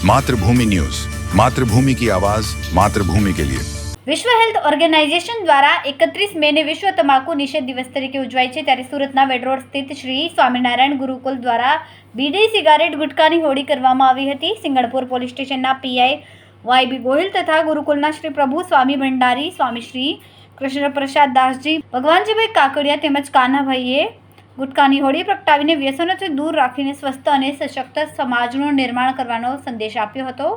Mathrubhumi news Mathrubhumi કી આવાઝ માતૃભૂમિ કે લિયે વિશ્વ હેલ્થ ઓર્ગેનાઇઝેશન દ્વારા એકત્રીસ મેને વિશ્વ તમાકુ નિષેધ દિવસ તરીકે ઉજવાય છે ત્યારે સુરતના વેડરોડ સ્થિત શ્રી સ્વામિનારાયણ ગુરુકુલ દ્વારા બીડી સિગારેટ ગુટકાની હોડી કરવામાં આવી હતી સિંગણપુર પોલીસ સ્ટેશનના પીઆઈ વાય બી ગોહિલ તથા ગુરુકુલના શ્રી પ્રભુ સ્વામી ભંડારી સ્વામી શ્રી કૃષ્ણ પ્રસાદ દાસજી ભગવાનજીભાઈ કાકડિયા તેમજ કાનાભાઈએ ગુટખાની હોળી પ્રગટાવીને વ્યસનોથી દૂર રાખીને સ્વસ્થ અને સશક્ત સમાજનું નિર્માણ કરવાનો સંદેશ આપ્યો હતો.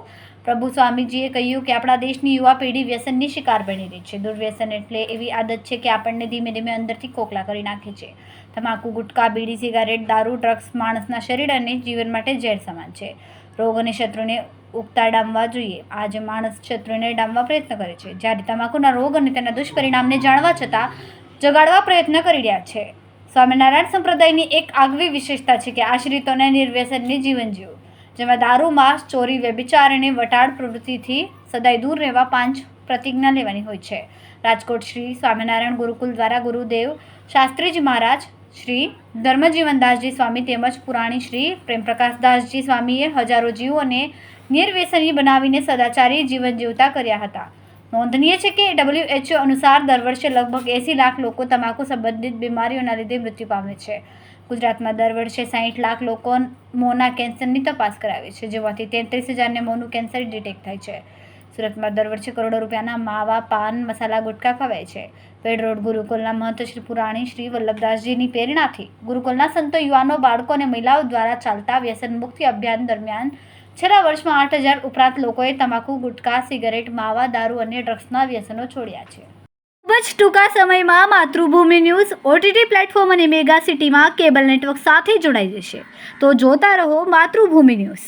પ્રભુ સ્વામીજીએ કહ્યું કે આપણા દેશની યુવા પેઢી વ્યસનની શિકાર બની રહી છે. દુર્વ્યસન એટલે એવી આદત છે કે આપણને ધીમે ધીમે અંદરથી ખોખલા કરી નાખે છે. તમાકુ, ગુટકા, બીડી, સિગારેટ, દારૂ, ડ્રગ્સ, માણસના શરીર અને જીવન માટે ઝેર સમાન છે. રોગ અને શત્રુને ઉગતા ડામવા જોઈએ. આજે માણસ શત્રુને ડામવા પ્રયત્ન કરે છે. જ્યારે તમાકુના રોગ અને તેના દુષ્પરિણામને જાણવા છતાં જગાડવા પ્રયત્ન કરી રહ્યા છે. સ્વામિનારાયણ સંપ્રદાયની એક આગવી વિશેષતા છે કે આશ્રિતોને નિર્વ્યસનની જીવન જીવવું જેમાં દારૂ, માંસ, ચોરી, વ્યભિચાર વટાળ પ્રવૃત્તિથી સદાય દૂર રહેવા પાંચ પ્રતિજ્ઞા લેવાની હોય છે. રાજકોટ શ્રી સ્વામિનારાયણ ગુરુકુલ દ્વારા ગુરુદેવ શાસ્ત્રીજી મહારાજ શ્રી ધર્મજીવનદાસજી સ્વામી તેમજ પુરાણી શ્રી પ્રેમપ્રકાશદાસજી સ્વામીએ હજારો જીવોને નિર્વ્યસની બનાવીને સદાચારી જીવન જીવતા કર્યા હતા. નોંધનીય છે કે ડબલ્યુએચઓ અનુસાર દર વર્ષે લગભગ એંસી લાખ લોકો તમાકુ સંબંધિત બીમારીઓના લીધે મૃત્યુ પામે છે. ગુજરાતમાં દર વર્ષે સાહીઠ લાખ લોકો મોંના કેન્સરની તપાસ કરાવે છે, જેમાંથી તેત્રીસ હજારને મોંનું કેન્સર ડિટેક્ટ થાય છે. સુરતમાં દર વર્ષે કરોડો રૂપિયાના માવા, પાન, મસાલા, ગુટકા ખવાય છે. પેડ રોડ, ગુરુકુલના મહંત શ્રી પુરાણી, શ્રી વલ્લભદાસજીની પ્રેરણાથી ગુરુકુલના સંતો યુવાનો, બાળકો અને મહિલાઓ દ્વારા ચાલતા વ્યસન મુક્તિ અભિયાન દરમિયાન છેલ્લા વર્ષમાં આઠ હજાર ઉપરાંત લોકોએ તમાકુ, ગુટકા, સિગરેટ, માવા, દારૂ અને ડ્રગ્સના વ્યસનો છોડ્યા છે. ખૂબ જ ટૂંકા સમયમાં માતૃભૂમિ ન્યૂઝ ઓટીટી પ્લેટફોર્મ અને મેગા સિટીમાં કેબલ નેટવર્ક સાથે જોડાઈ જશે. તો જોતા રહો માતૃભૂમિ ન્યૂઝ.